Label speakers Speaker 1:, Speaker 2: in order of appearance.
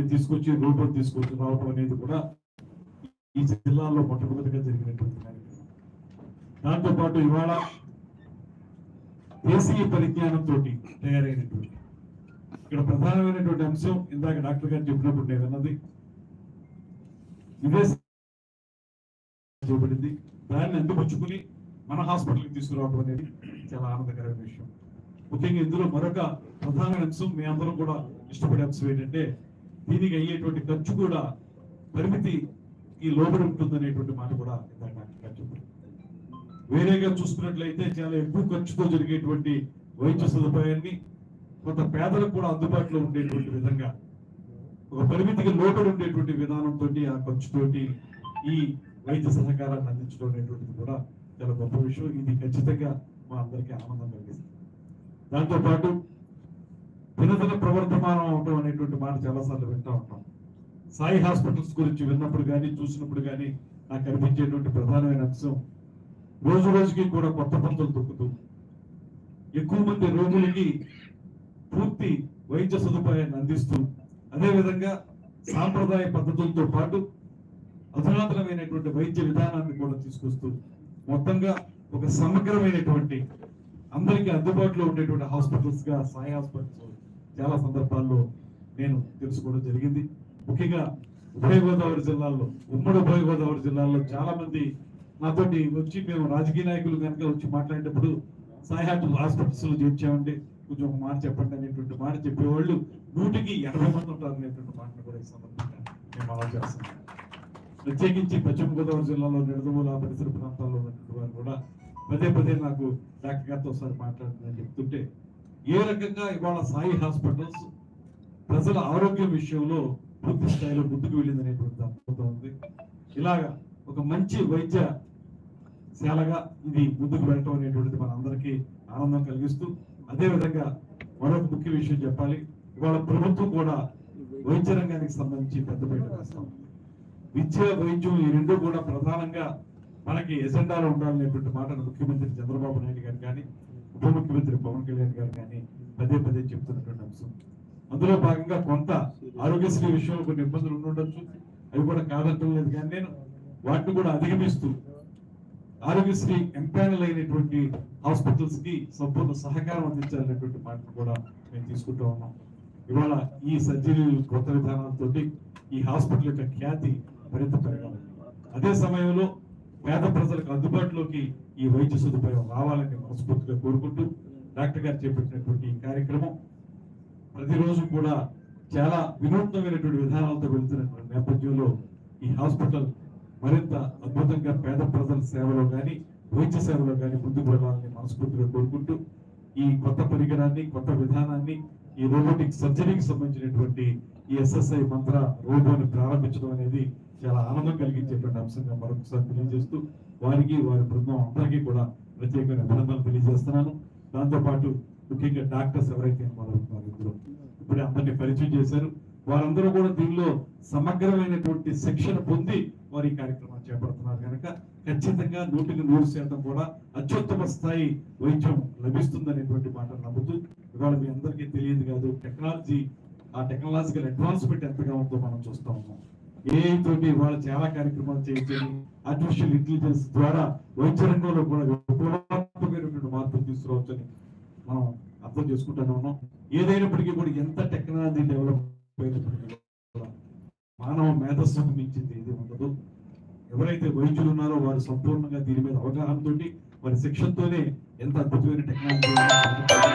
Speaker 1: దాన్ని తీసుకొచ్చి రూపం తీసుకొచ్చి రావడం అనేది కూడా ఈ జిల్లాలో మొట్టమొదటిగా జరిగినటువంటి కార్యక్రమం. ఇవాళ దేశీయ పరిజ్ఞానంతో తయారైనటువంటి ఇక్కడ ప్రధానమైనటువంటి అంశం ఇందాక డాక్టర్ గారు చెప్పినప్పుడు నేను అన్నది ఇదే చేయబడింది దాన్ని అందిపుచ్చుకుని మన హాస్పిటల్కి తీసుకురావడం అనేది చాలా ఆనందకరమైన విషయం. ముఖ్యంగా ఇందులో మరొక ప్రధానమైన అంశం మీ అందరం కూడా ఇష్టపడే అంశం ఏంటంటే దీనికి అయ్యేటువంటి ఖర్చు కూడా పరిమితి ఈ లోబడి ఉంటుందనేటువంటి మాట కూడా వేరేగా చూసుకున్నట్లయితే చాలా ఎక్కువ ఖర్చుతో జరిగేటువంటి వైద్య సదుపాయాన్ని కొంత పేదలకు కూడా అందుబాటులో ఉండేటువంటి విధంగా ఒక పరిమితికి లోబడి ఉండేటువంటి విధానంతో ఆ ఖర్చుతోటి ఈ వైద్య సహకారాన్ని అందించడం అనేటువంటిది కూడా చాలా గొప్ప విషయం. ఇది ఖచ్చితంగా మా అందరికీ ఆనందం కలిగిస్తుంది. దాంతోపాటు పాటు ప్రవర్ధమానం అవటం అనేటువంటి మాట చాలాసార్లు వింటూ ఉంటాం. సాయి హాస్పిటల్స్ గురించి విన్నప్పుడు కానీ చూసినప్పుడు కానీ నాకు అనిపించేటువంటి ప్రధానమైన అంశం రోజు రోజుకి కూడా కొత్త పంతులు దొక్కుతూ ఎక్కువ మంది రోగులకి పూర్తి వైద్య సదుపాయాన్ని అందిస్తూ అదేవిధంగా సాంప్రదాయ పద్ధతులతో పాటు అధునాతనమైనటువంటి వైద్య విధానాన్ని కూడా తీసుకొస్తూ మొత్తంగా ఒక సమగ్రమైనటువంటి అందరికీ అందుబాటులో ఉండేటువంటి హాస్పిటల్స్గా సాయి హాస్పిటల్స్ చాలా సందర్భాల్లో నేను తెలుసుకోవడం జరిగింది. ముఖ్యంగా ఉభయ గోదావరి జిల్లాలో ఉమ్మడి ఉభయ గోదావరి జిల్లాలో చాలా మంది నాతోటి వచ్చి మేము రాజకీయ నాయకులు కనుక వచ్చి మాట్లాడేటప్పుడు సాయాటు హాస్పిటల్స్లో కొంచెం ఒక మాట చెప్పండి అనేటువంటి మాట చెప్పేవాళ్ళు. నూటికి ఎనభై మంది ఉంటారు అనేటువంటి మాటను కూడా ఈ సందర్భంగా మేము అలా చేస్తున్నాం ప్రత్యేకించి పశ్చిమ గోదావరి జిల్లాలో నిడదవోలు పరిసర ప్రాంతాల్లో ఉన్నటువంటి వారు కూడా పదే పదే నాకు డాక్టర్ గారితో ఒకసారి మాట్లాడుతుందని చెప్తుంటే ఏ రకంగా ఇవాళ సాయి హాస్పిటల్స్ ప్రజల ఆరోగ్యం విషయంలో పూర్తి స్థాయిలో ముందుకు వెళ్ళిందనేటువంటి అద్భుతం ఉంది. ఇలాగా ఒక మంచి వైద్య శాలగా ఇది ముందుకు వెళ్ళటం అనేటువంటిది మన అందరికీ ఆనందం కలిగిస్తూ అదేవిధంగా మరొక ముఖ్య విషయం చెప్పాలి. ఇవాళ ప్రభుత్వం కూడా వైద్య రంగానికి సంబంధించి పెద్దపీట వేస్తాం విద్య వైద్యం ఈ రెండు కూడా ప్రధానంగా మనకి ఎజెండాలో ఉండాలనేటువంటి మాటను ముఖ్యమంత్రి చంద్రబాబు నాయుడు గారు కానీ ఉప ముఖ్యమంత్రి పవన్ కళ్యాణ్ గారు కానీ పదే పదే చెప్తున్నటువంటి అంశం అందులో భాగంగా కొంత ఆరోగ్యశ్రీ విషయంలో కొన్ని ఇబ్బందులు ఉండొచ్చు అవి కూడా కాదంటం లేదు కానీ నేను వాటిని కూడా అధిగమిస్తూ ఆరోగ్యశ్రీ ఎంపానల్ అయినటువంటి హాస్పిటల్స్కి సంపూర్ణ సహకారం అందించాలనేటువంటి మాటను కూడా మేము తీసుకుంటూ ఉన్నాం. ఇవాళ ఈ సర్జరీ కొత్త విధానాలతో ఈ హాస్పిటల్ యొక్క ఖ్యాతి మరింత పెరగాలి. అదే సమయంలో పేద ప్రజలకు అందుబాటులోకి ఈ వైద్య సదుపాయం రావాలని మనస్ఫూర్తిగా కోరుకుంటూ డాక్టర్ గారు చేపట్టినటువంటి ఈ కార్యక్రమం ప్రతిరోజు కూడా చాలా వినూత్నమైనటువంటి విధానాలతో వెళుతున్నటువంటి నేపథ్యంలో ఈ హాస్పిటల్ మరింత అద్భుతంగా పేద ప్రజల సేవలో కానీ వైద్య సేవలో కానీ ముందుకు వెళ్ళాలని మనస్ఫూర్తిగా కోరుకుంటూ ఈ కొత్త పరికరాన్ని కొత్త విధానాన్ని ఈ రోబోటిక్ సర్జరీకి సంబంధించినటువంటి ఈ ఎస్ఎస్ఐ మంత్ర రోబోని ప్రారంభించడం అనేది చాలా ఆనందం కలిగించేటువంటి అంశంగా మరొకసారి తెలియజేస్తూ వారికి వారి బృందం అందరికీ కూడా ప్రత్యేకమైన అభినందనలు తెలియజేస్తున్నాను. దాంతోపాటు ముఖ్యంగా డాక్టర్స్ ఎవరైతే మొదలవుతున్నారు ఇందులో ఇప్పుడు అందరినీ పరిచయం చేశారు. వారందరూ కూడా దీనిలో సమగ్రమైనటువంటి శిక్షణ పొంది వారి ఈ కార్యక్రమాన్ని చేపడుతున్నారు కనుక ఖచ్చితంగా నూటికి నూరు శాతం కూడా అత్యుత్తమ స్థాయి వైద్యం లభిస్తుందనేటువంటి మాట నమ్ముతూ ఇవాళ మీ అందరికీ తెలియదు కాదు టెక్నాలజీ ఆ టెక్నాలజికల్ అడ్వాన్స్మెంట్ ఎంతగా ఉందో మనం చూస్తా ఉన్నాం. ఏఐ తోటి ఇవాళ చాలా కార్యక్రమాలు చేయొచ్చని ఆర్టిఫిషియల్ ఇంటెలిజెన్స్ ద్వారా వైద్య రంగంలో కూడా విప్లవాత్మకమైనటువంటి మార్పులు తీసుకురావచ్చని మనం అర్థం చేసుకుంటూనే ఉన్నాం. ఏదైనప్పటికీ కూడా ఎంత టెక్నాలజీ డెవలప్ అయినప్పటికీ మానవ మేధస్సుకు మించింది ఏది ఉండదు. ఎవరైతే వైద్యులు ఉన్నారో వారు సంపూర్ణంగా దీని మీద అవగాహనతోటి వారి శిక్షణతోనే ఎంత అద్భుతమైన టెక్నాలజీ